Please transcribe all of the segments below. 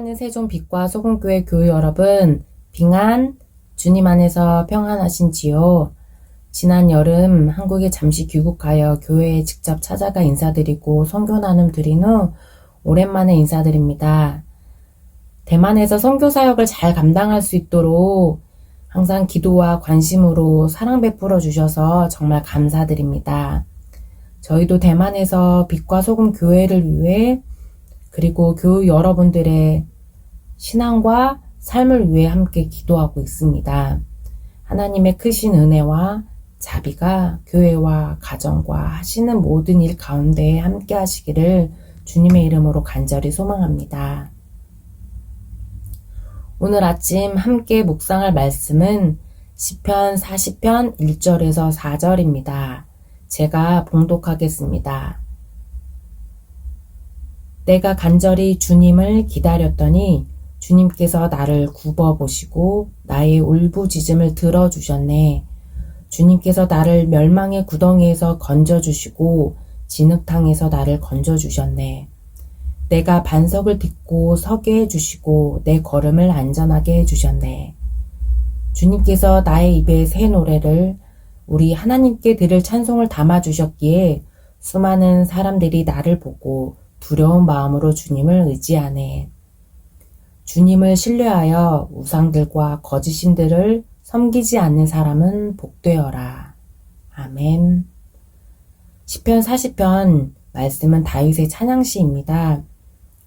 사랑하는 세종 빛과 소금교회 교회 여러분,平安, 주님 안에서 평안하신지요? 지난 여름 한국에 잠시 귀국하여 교회에 직접 찾아가 인사드리고 선교 나눔 드린 후 오랜만에 인사드립니다. 대만에서 선교 사역을 잘 감당할 수 있도록 항상 기도와 관심으로 사랑 베풀어 주셔서 정말 감사드립니다. 저희도 대만에서 빛과 소금 교회를 위해 그리고 교우 여러분들의 신앙과 삶을 위해 함께 기도하고 있습니다. 하나님의 크신 은혜와 자비가 교회와 가정과 하시는 모든 일 가운데 함께 하시기를 주님의 이름으로 간절히 소망합니다. 오늘 아침 함께 묵상할 말씀은 시편 40편 1절에서 4절입니다. 제가 봉독하겠습니다. 내가 간절히 주님을 기다렸더니 주님께서 나를 굽어보시고 나의 울부짖음을 들어주셨네. 주님께서 나를 멸망의 구덩이에서 건져주시고 진흙탕에서 나를 건져주셨네. 내가 반석을 딛고 서게 해주시고 내 걸음을 안전하게 해주셨네. 주님께서 나의 입에 새 노래를 우리 하나님께 들을 찬송을 담아주셨기에 수많은 사람들이 나를 보고 두려운 마음으로 주님을 의지하네. 주님을 신뢰하여 우상들과 거짓신들을 섬기지 않는 사람은 복되어라. 아멘. 시편 40편 말씀은 다윗의 찬양시입니다.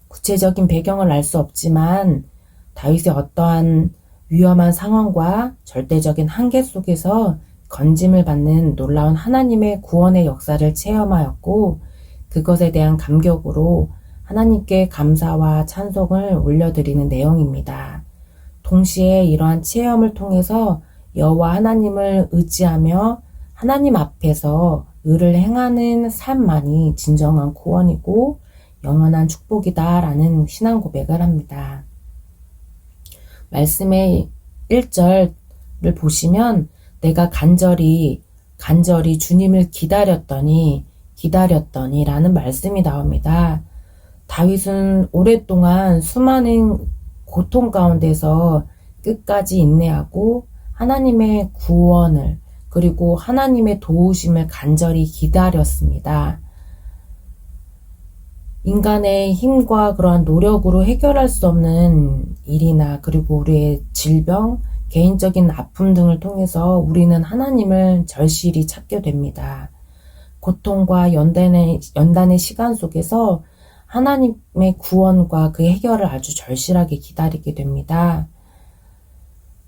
구체적인 배경을 알 수 없지만 다윗의 어떠한 위험한 상황과 절대적인 한계 속에서 건짐을 받는 놀라운 하나님의 구원의 역사를 체험하였고 그것에 대한 감격으로 하나님께 감사와 찬송을 올려드리는 내용입니다. 동시에 이러한 체험을 통해서 여호와 하나님을 의지하며 하나님 앞에서 의를 행하는 삶만이 진정한 구원이고 영원한 축복이다라는 신앙 고백을 합니다. 말씀의 1절을 보시면 내가 간절히 간절히 주님을 기다렸더니 기다렸더니 라는 말씀이 나옵니다. 다윗은 오랫동안 수많은 고통 가운데서 끝까지 인내하고 하나님의 구원을 그리고 하나님의 도우심을 간절히 기다렸습니다. 인간의 힘과 그러한 노력으로 해결할 수 없는 일이나 그리고 우리의 질병, 개인적인 아픔 등을 통해서 우리는 하나님을 절실히 찾게 됩니다. 고통과 연단의, 연단의 시간 속에서 하나님의 구원과 그 해결을 아주 절실하게 기다리게 됩니다.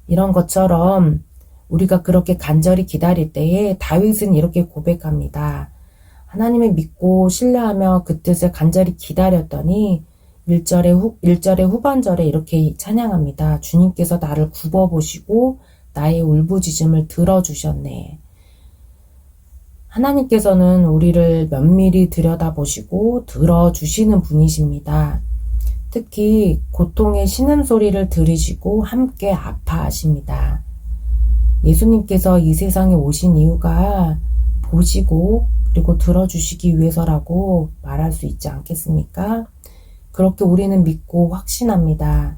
이런 것처럼 우리가 그렇게 간절히 기다릴 때에 다윗은 이렇게 고백합니다. 하나님을 믿고 신뢰하며 그 뜻을 간절히 기다렸더니 1절의 후, 1절의 후반절에 이렇게 찬양합니다. 주님께서 나를 굽어보시고 나의 울부짖음을 들어주셨네. 하나님께서는 우리를 면밀히 들여다보시고 들어주시는 분이십니다. 특히 고통의 신음소리를 들으시고 함께 아파하십니다. 예수님께서 이 세상에 오신 이유가 보시고 그리고 들어주시기 위해서라고 말할 수 있지 않겠습니까? 그렇게 우리는 믿고 확신합니다.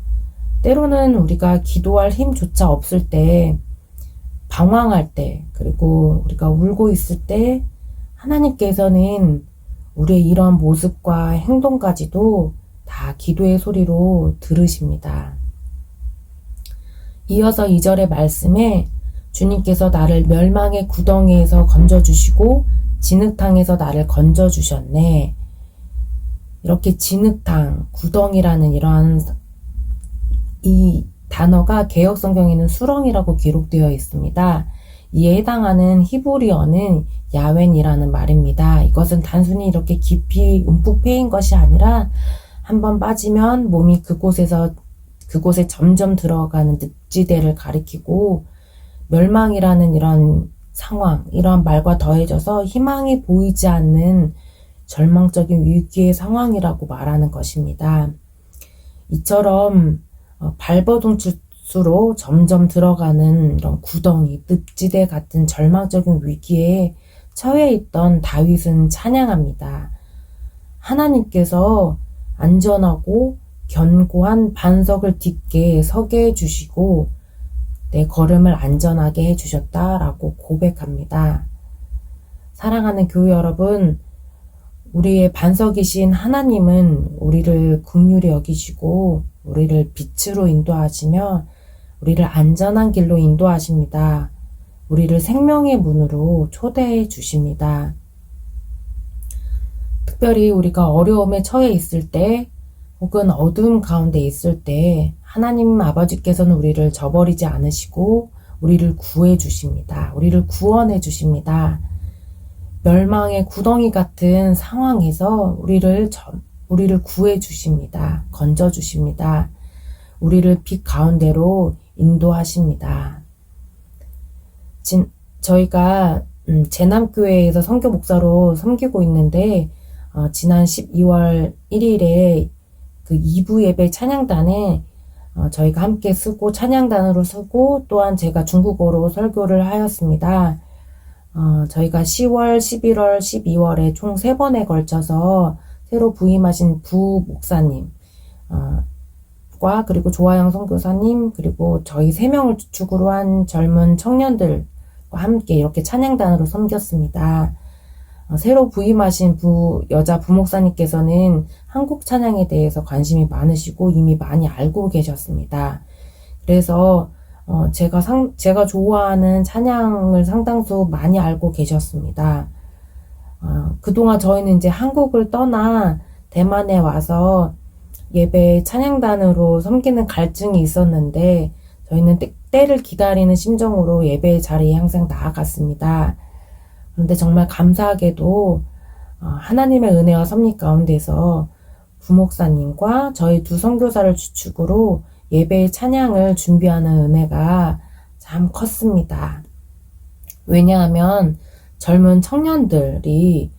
때로는 우리가 기도할 힘조차 없을 때 방황할 때, 그리고 우리가 울고 있을 때, 하나님께서는 우리의 이러한 모습과 행동까지도 다 기도의 소리로 들으십니다. 이어서 2절의 말씀에 주님께서 나를 멸망의 구덩이에서 건져주시고 진흙탕에서 나를 건져주셨네. 이렇게 진흙탕, 구덩이라는 이러한 이 단어가 개혁 성경에는 수렁이라고 기록되어 있습니다. 이에 해당하는 히브리어는 야웬이라는 말입니다. 이것은 단순히 이렇게 깊이 움푹 패인 것이 아니라 한번 빠지면 몸이 그곳에서 그곳에 점점 들어가는 늪지대를 가리키고 멸망이라는 이런 상황, 이런 말과 더해져서 희망이 보이지 않는 절망적인 위기의 상황이라고 말하는 것입니다. 이처럼 어, 발버둥칠수록 점점 들어가는 이런 구덩이, 늪지대 같은 절망적인 위기에 처해 있던 다윗은 찬양합니다. 하나님께서 안전하고 견고한 반석을 딛게 서게 해주시고 내 걸음을 안전하게 해주셨다라고 고백합니다. 사랑하는 교회 여러분, 우리의 반석이신 하나님은 우리를 국률이 여기시고 우리를 빛으로 인도하시며 우리를 안전한 길로 인도하십니다. 우리를 생명의 문으로 초대해 주십니다. 특별히 우리가 어려움에 처해 있을 때 혹은 어두움 가운데 있을 때 하나님 아버지께서는 우리를 저버리지 않으시고 우리를 구해 주십니다. 우리를 구원해 주십니다. 멸망의 구덩이 같은 상황에서 우리를 저, 우리를 구해 주십니다. 건져 주십니다. 우리를 빛 가운데로 인도하십니다. 진, 저희가 음, 제남교회에서 선교 목사로 섬기고 있는데 어, 지난 12월 1일에 그 2부 예배 찬양단에 어, 저희가 함께 쓰고 찬양단으로 쓰고 또한 제가 중국어로 설교를 하였습니다. 어, 저희가 10월, 11월, 12월에 총 3번에 걸쳐서 새로 부임하신 부 목사님, 어, 과 그리고 조아영 선교사님 그리고 저희 세 명을 주축으로 한 젊은 청년들과 함께 이렇게 찬양단으로 섬겼습니다. 어, 새로 부임하신 부 여자 부목사님께서는 한국 찬양에 대해서 관심이 많으시고 이미 많이 알고 계셨습니다. 그래서 어, 제가 상, 제가 좋아하는 찬양을 상당수 많이 알고 계셨습니다. 어, 그동안 저희는 이제 한국을 떠나 대만에 와서 예배 찬양단으로 섬기는 갈증이 있었는데 저희는 때, 때를 기다리는 심정으로 예배 자리에 항상 나아갔습니다. 그런데 정말 감사하게도 어, 하나님의 은혜와 섭리 가운데서 부목사님과 저희 두 선교사를 주축으로 예배의 찬양을 준비하는 은혜가 참 컸습니다. 왜냐하면 젊은 청년들이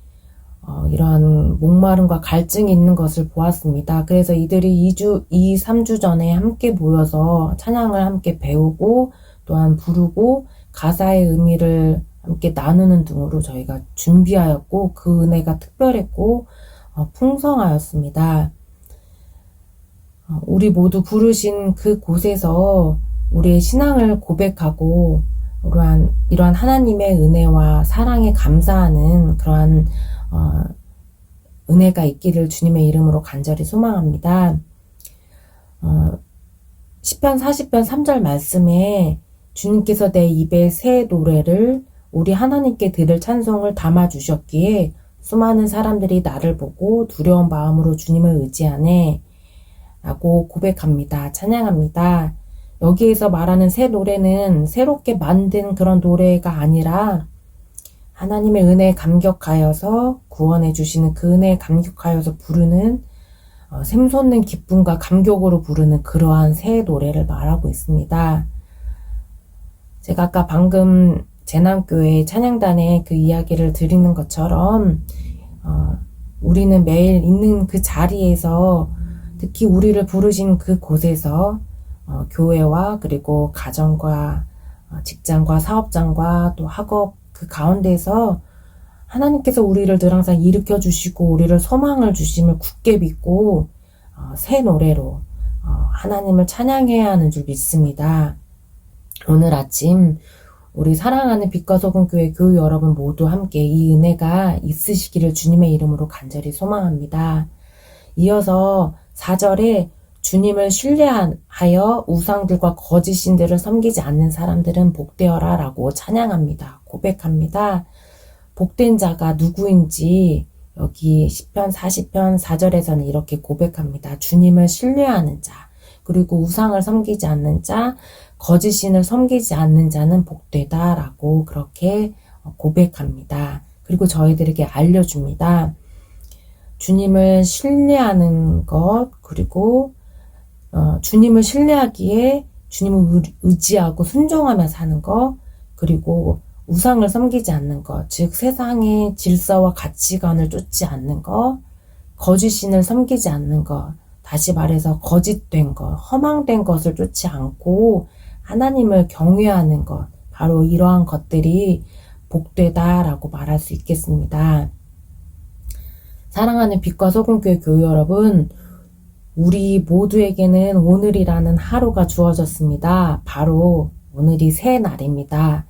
어, 이러한 목마름과 갈증이 있는 것을 보았습니다. 그래서 이들이 2주, 2, 3주 전에 함께 모여서 찬양을 함께 배우고 또한 부르고 가사의 의미를 함께 나누는 등으로 저희가 준비하였고 그 은혜가 특별했고 어, 풍성하였습니다. 어, 우리 모두 부르신 그 곳에서 우리의 신앙을 고백하고 이러한, 이러한 하나님의 은혜와 사랑에 감사하는 그러한 어, 은혜가 있기를 주님의 이름으로 간절히 소망합니다. 어, 10편 40편 3절 말씀에 주님께서 내 입에 새 노래를 우리 하나님께 드릴 찬송을 담아 주셨기에 수많은 사람들이 나를 보고 두려운 마음으로 주님을 의지하네 라고 고백합니다. 찬양합니다. 여기에서 말하는 새 노래는 새롭게 만든 그런 노래가 아니라 하나님의 은혜에 감격하여서 구원해 주시는 그 은혜에 감격하여서 부르는 어, 샘솟는 기쁨과 감격으로 부르는 그러한 새 노래를 말하고 있습니다. 제가 아까 방금 재남교회 찬양단에 그 이야기를 드리는 것처럼 어, 우리는 매일 있는 그 자리에서 특히 우리를 부르신 그 곳에서 어, 교회와 그리고 가정과 어, 직장과 사업장과 또 학업 그 가운데서 하나님께서 우리를 늘 항상 일으켜 주시고 우리를 소망을 주심을 굳게 믿고 어, 새 노래로 어, 하나님을 찬양해야 하는 줄 믿습니다. 오늘 아침 우리 사랑하는 빛과 소금 교회 교회 여러분 모두 함께 이 은혜가 있으시기를 주님의 이름으로 간절히 소망합니다. 이어서 4절에 주님을 신뢰하여 우상들과 거짓신들을 섬기지 않는 사람들은 복되어라 라고 찬양합니다. 고백합니다. 복된 자가 누구인지 여기 10편 40편 4절에서는 이렇게 고백합니다. 주님을 신뢰하는 자, 그리고 우상을 섬기지 않는 자, 거짓신을 섬기지 않는 자는 복되다 라고 그렇게 고백합니다. 그리고 저희들에게 알려줍니다. 주님을 신뢰하는 것, 그리고 어, 주님을 신뢰하기에 주님을 의지하고 순종하며 사는 것, 그리고 우상을 섬기지 않는 것, 즉 세상의 질서와 가치관을 쫓지 않는 것, 거짓신을 섬기지 않는 것, 다시 말해서 거짓된 것, 허망된 것을 쫓지 않고 하나님을 경외하는 것, 바로 이러한 것들이 복되다라고 말할 수 있겠습니다. 사랑하는 빛과 소금교회 교회 여러분, 우리 모두에게는 오늘이라는 하루가 주어졌습니다. 바로 오늘이 새 날입니다.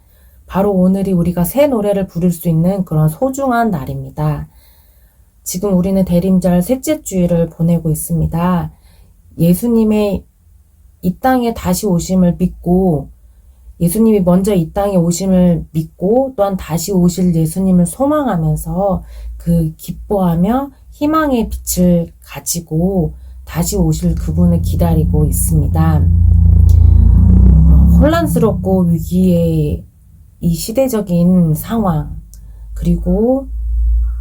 바로 오늘이 우리가 새 노래를 부를 수 있는 그런 소중한 날입니다. 지금 우리는 대림절 셋째 주일을 보내고 있습니다. 예수님의 이 땅에 다시 오심을 믿고 예수님이 먼저 이 땅에 오심을 믿고 또한 다시 오실 예수님을 소망하면서 그 기뻐하며 희망의 빛을 가지고 다시 오실 그분을 기다리고 있습니다. 혼란스럽고 위기의 이 시대적인 상황, 그리고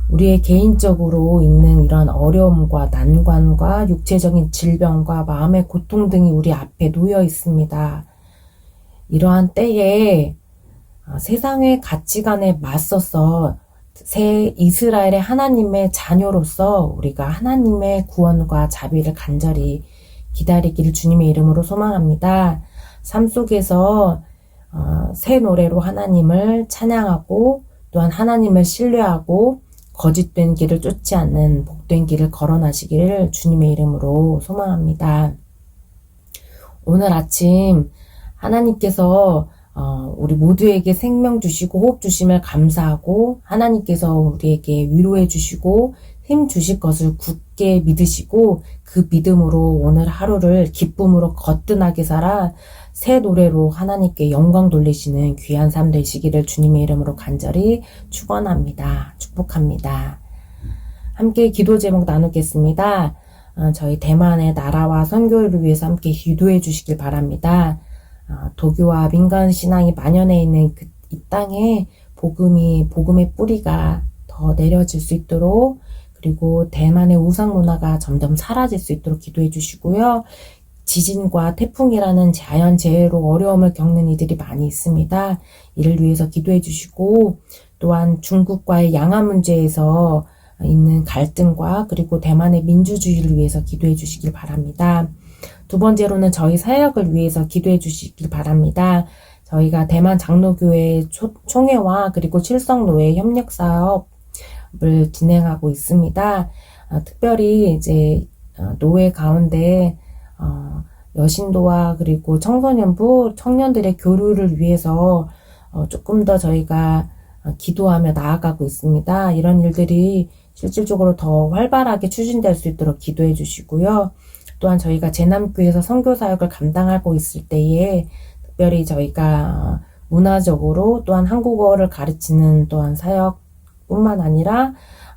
우리의 개인적으로 있는 이런 어려움과 난관과 육체적인 질병과 마음의 고통 등이 우리 앞에 놓여 있습니다. 이러한 때에 어, 세상의 가치관에 맞서서 새 이스라엘의 하나님의 자녀로서 우리가 하나님의 구원과 자비를 간절히 기다리기를 주님의 이름으로 소망합니다. 삶 속에서 어, 새 노래로 하나님을 찬양하고 또한 하나님을 신뢰하고 거짓된 길을 쫓지 않는 복된 길을 걸어나시기를 주님의 이름으로 소망합니다. 오늘 아침 하나님께서 어, 우리 모두에게 생명 주시고 호흡 주심을 감사하고 하나님께서 우리에게 위로해 주시고 힘 주실 것을 굳게 믿으시고 그 믿음으로 오늘 하루를 기쁨으로 거뜬하게 살아 새 노래로 하나님께 영광 돌리시는 귀한 삶 되시기를 주님의 이름으로 간절히 축원합니다. 축복합니다. 함께 기도 제목 나누겠습니다. 어, 저희 대만의 나라와 선교를 위해서 함께 기도해 주시길 바랍니다. 어, 도교와 민간 신앙이 만연해 있는 그, 이 땅에 복음이 복음의 뿌리가 더 내려질 수 있도록 그리고 대만의 우상 문화가 점점 사라질 수 있도록 기도해 주시고요. 지진과 태풍이라는 자연 재해로 어려움을 겪는 이들이 많이 있습니다. 이를 위해서 기도해 주시고 또한 중국과의 양안 문제에서 있는 갈등과 그리고 대만의 민주주의를 위해서 기도해 주시길 바랍니다. 두 번째로는 저희 사역을 위해서 기도해 주시길 바랍니다. 저희가 대만 장로교회 총회와 그리고 칠성노회 협력 사업을 진행하고 있습니다. 어, 특별히 이제 어, 노회 가운데 어, 여신도와 그리고 청소년부 청년들의 교류를 위해서 조금 더 저희가 기도하며 나아가고 있습니다. 이런 일들이 실질적으로 더 활발하게 추진될 수 있도록 기도해 주시고요. 또한 저희가 제남교에서 선교 사역을 감당하고 있을 때에 특별히 저희가 문화적으로 또한 한국어를 가르치는 또한 사역뿐만 아니라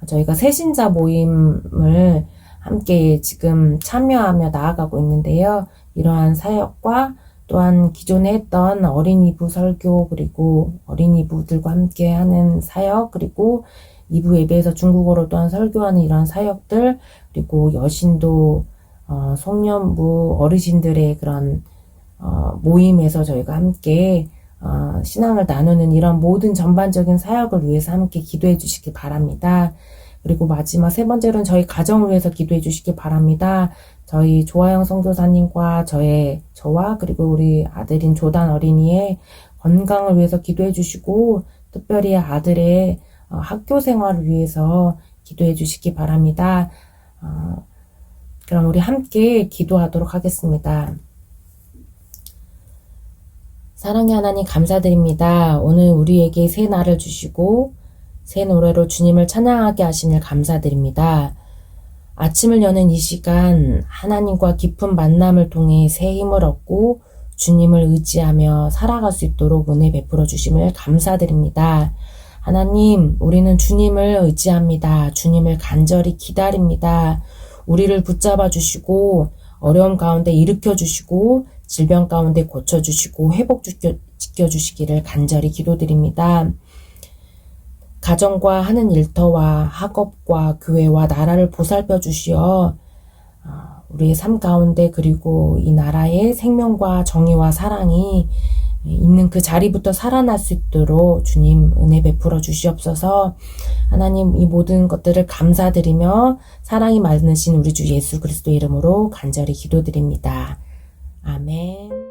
저희가 새신자 모임을 함께 지금 참여하며 나아가고 있는데요. 이러한 사역과 또한 기존에 했던 어린이부 설교 그리고 어린이부들과 함께 하는 사역 그리고 이부 예배에서 중국어로 또한 설교하는 이러한 사역들 그리고 여신도 어, 송년부 어르신들의 그런 어, 모임에서 저희가 함께 어, 신앙을 나누는 이런 모든 전반적인 사역을 위해서 함께 기도해 주시기 바랍니다. 그리고 마지막 세 번째로는 저희 가정을 위해서 기도해 주시기 바랍니다. 저희 조아영 선교사님과 저의 저와 그리고 우리 아들인 조단 어린이의 건강을 위해서 기도해 주시고 특별히 아들의 어, 학교 생활을 위해서 기도해 주시기 바랍니다. 어, 그럼 우리 함께 기도하도록 하겠습니다. 사랑의 하나님 감사드립니다. 오늘 우리에게 새 날을 주시고 새 노래로 주님을 찬양하게 하심을 감사드립니다. 아침을 여는 이 시간 하나님과 깊은 만남을 통해 새 힘을 얻고 주님을 의지하며 살아갈 수 있도록 은혜 베풀어 주심을 감사드립니다. 하나님, 우리는 주님을 의지합니다. 주님을 간절히 기다립니다. 우리를 붙잡아 주시고 어려움 가운데 일으켜 주시고 질병 가운데 고쳐 주시고 회복 지켜 주시기를 간절히 기도드립니다. 가정과 하는 일터와 학업과 교회와 나라를 보살펴 주시어 어, 우리의 삶 가운데 그리고 이 나라의 생명과 정의와 사랑이 있는 그 자리부터 살아날 수 있도록 주님 은혜 베풀어 주시옵소서 하나님 이 모든 것들을 감사드리며 사랑이 많으신 우리 주 예수 그리스도 이름으로 간절히 기도드립니다. 아멘.